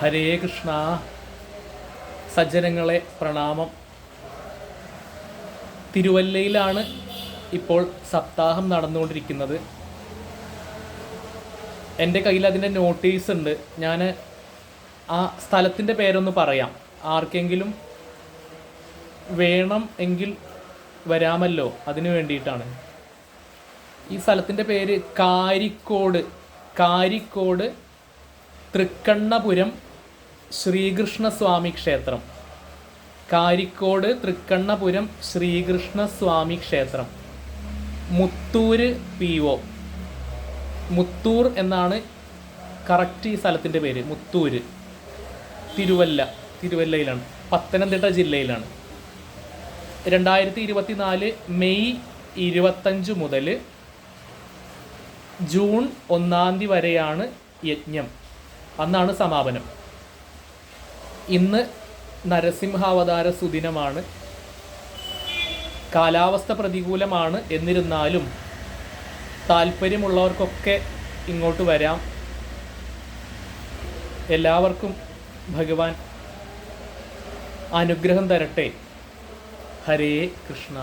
ഹരേ കൃഷ്ണ. സജ്ജനങ്ങളെ പ്രണാമം. തിരുവല്ലയിലാണ് ഇപ്പോൾ സപ്താഹം നടന്നുകൊണ്ടിരിക്കുന്നത്. എന്റെ കയ്യിൽ അതിന്റെ നോട്ടീസ് ഉണ്ട്. ഞാൻ ആ സ്ഥലത്തിന്റെ പേരൊന്ന് പറയാം. ആർക്കെങ്കിലും വേണം എങ്കിൽ വരാമല്ലോ അതിനു വേണ്ടിയിട്ടാണ്. ഈ സ്ഥലത്തിന്റെ പേര് കാരിക്കോട്. കാരിക്കോട് തൃക്കണ്ണപുരം ശ്രീകൃഷ്ണസ്വാമി ക്ഷേത്രം. കാരിക്കോട് തൃക്കണ്ണപുരം ശ്രീകൃഷ്ണസ്വാമി ക്ഷേത്രം. Muthoor P O. മുത്തൂർ എന്നാണ് കറക്റ്റ് ഈ സ്ഥലത്തിന്റെ പേര് മുത്തൂര്. തിരുവല്ല തിരുവല്ലയിലാണ് പത്തനംതിട്ട ജില്ലയിലാണ്. രണ്ടായിരത്തി ഇരുപത്തി നാല് മെയ് ഇരുപത്തഞ്ച് മുതൽ ജൂൺ ഒന്നാം തീയതി വരെയാണ് യജ്ഞം. അന്നാണ് സമാപനം. ഇന്ന് നരസിംഹാവതാര സുദിനമാണ്. കാലാവസ്ഥ പ്രതികൂലമാണ്. എന്നിരുന്നാലും താല്പര്യമുള്ളവർക്കൊക്കെ ഇങ്ങോട്ട് വരാം. എല്ലാവർക്കും ഭഗവാൻ അനുഗ്രഹം തരട്ടെ. ഹരേ കൃഷ്ണ.